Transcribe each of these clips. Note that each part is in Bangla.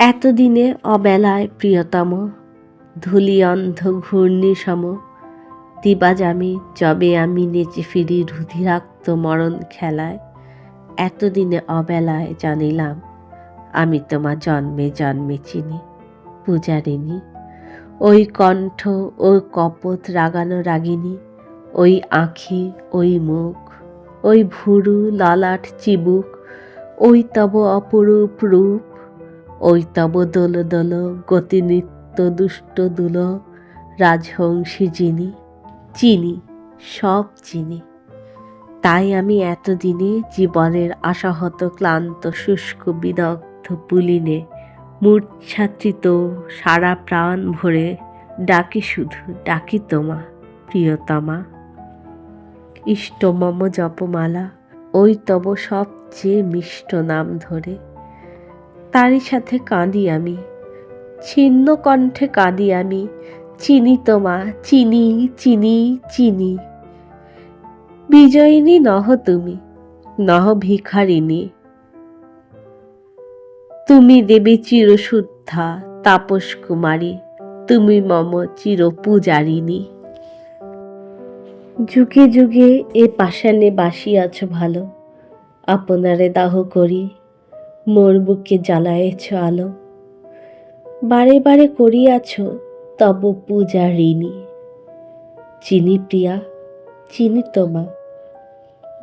এতদিনে অবেলায় প্রিয়তম ধুলি অন্ধ ঘূর্ণি সম দিবাজামি যবে আমি নেচে ফিরি রুধিরাক্ত মরণ খেলায়, এতদিনে অবেলায় জানিলাম, আমি তোমার জন্মে জন্মে চিনি পূজারিনী ওই কণ্ঠ, ওই কপত রাগানো রাগিনী, ওই আঁখি, ওই মুখ, ওই ভুরু, ললাট চিবুক, ওই তব অপরূপ রূপ ওই তব দোল দোল গতি নৃত্য দুষ্ট দুল রাজহংসী যিনি, চিনি, সব চিনি। তাই আমি এতদিনে জীবনের আশাহত, ক্লান্ত, শুষ্ক, বিদগ্ধ, পুলিনে, মূর্ছাচিত, সারা প্রাণ ভরে ডাকি শুধু, ডাকি তোমা, প্রিয়তমা। ইষ্টমম জপমালা, ওই তব সবচেয়ে মিষ্ট নাম ধরে। তারই সাথে কাঁদি আমি। ছিন্ন কণ্ঠে কাঁদি আমি। চিনি তোমা চিনি চিনি চিনি। বিজয়িনী নহ তুমি, নহ ভিখারিণী। তুমি দেবী চিরশুদ্ধা তাপস কুমারী, তুমি মম চির পূজারিণী যুগে যুগে এ পাষাণে বাসিয়াছ ভালো, আপনারে দাহ করি। মোর বুকে জ্বালায়েছ আলো। বারে বারে করিয়াছ তব পূজা ঋণী। চিনি প্রিয়া, চিনি তোমা।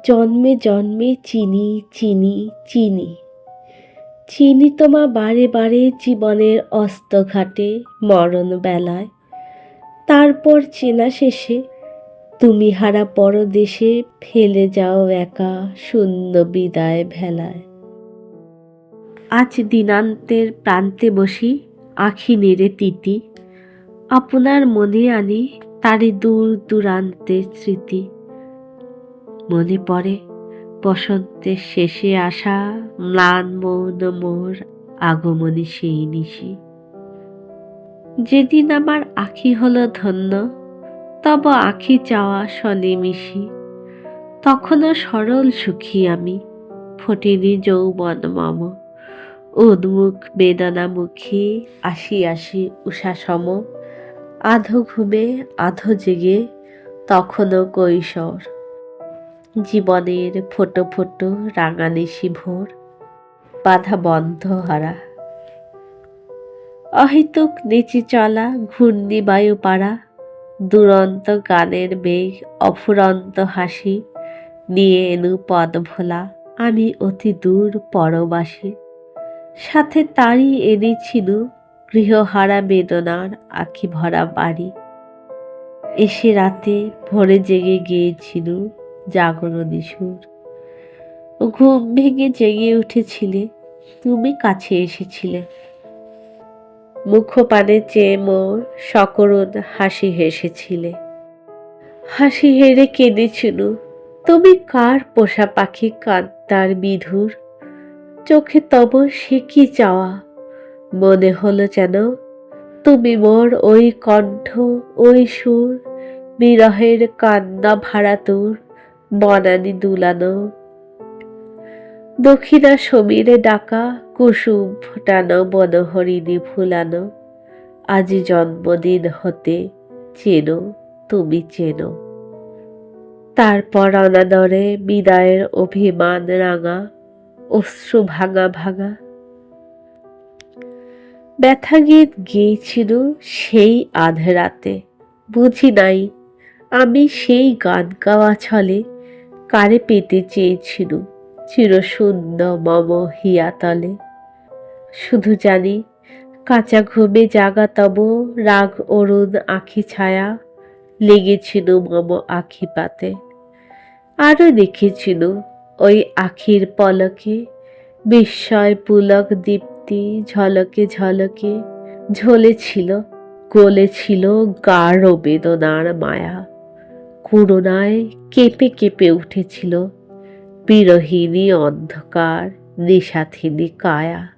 জন্মে জন্মে চিনি চিনি চিনি। চিনি তোমা বারে বারে জীবনের অস্তঘাটে মরণ বেলায়। তারপর চেনা শেষে তুমি হারা পরদেশে ফেলে যাও একা শূন্য বিদায় ভেলায়। আজ দিনান্তের প্রান্তে বসি আখি নেড়ে তিতি। আপনার মনে আনি তারি দূর দূরান্তের স্মৃতি। মনে পড়ে বসন্তের শেষে আসা ম্লান মৌন মোর আগমনী সেই নিশি। যেদিন আমার আখি হলো ধন্য, তব আখি চাওয়া শনে মিশি। তখনও সরল সুখী আমি, ফটিনি যৌবন মম। উন্মুখ বেদনামুখী আসি আসি উষাসম। আধো ঘুমে, আধো জেগে তখনও কৈশোর। জীবনের ফোটো ফোটো রাঙানিশি ভোর বাধা বন্ধ হারা। অহেতুক নিচে চলা ঘূর্ণি বায়ু পাড়া, দুরন্ত গানের বেগ, অফুরন্ত হাসি, নিয়ে এনু পদ ভোলা। আমি অতি দূর পরবাসী। সাথে তারই এনেছিল গৃহহারা বেদনার আখি ভরা বাড়ি। এসে রাতে ভোরে জেগে গিয়েছিল জাগরণী সুর। ঘুম ভেঙে জেগে উঠেছিলে, তুমি কাছে এসেছিলে। মুখপানে চেয়ে মোর সকরুণ হাসি হেসেছিলে। হাসি হেরে কেঁদেছিল, তুমি কার পোষা পাখি কান্তার বিধুর? চোখে তব সে কি চাওয়া? মনে হলো যেন তুমি মোর ওই কণ্ঠ, ওই সুর, বিরহের কান্না ভাড়া তোর বনানি দুলানো। দক্ষিণা সমীরে ডাকা কুসুম ফোটানো বনহরিণী ফুলানো। আজি জন্মদিন হতে চেনো, তুমি চেনো। তারপর অনাদরে বিদায়ের অভিমান রাঙা অশ্রু ভাঙা ভাঙা ব্যথা গীত গেয়েছিল সেই আধরাতে বুঝি নাই, আমি সেই গান গাওয়া ছলে কারে পেতে চেয়েছিল চিরশূন্য মম হিয়াতলে শুধু জানি, কাঁচা ঘুমে জাগা তব রাগ অরুণ আখি ছায়া, লেগেছিল মম আখি পাতে। আরও দেখেছিল ওই আখির পলকে, বিস্ময় পুলক দীপ্তি ঝলকে ঝলকে, ঝলেছিল, গলেছিল গাঢ় বেদনার মায়া। করুণায় কেঁপে কেঁপে উঠেছিল বিরহিণী অন্ধকার, নিশাথিনী কায়া।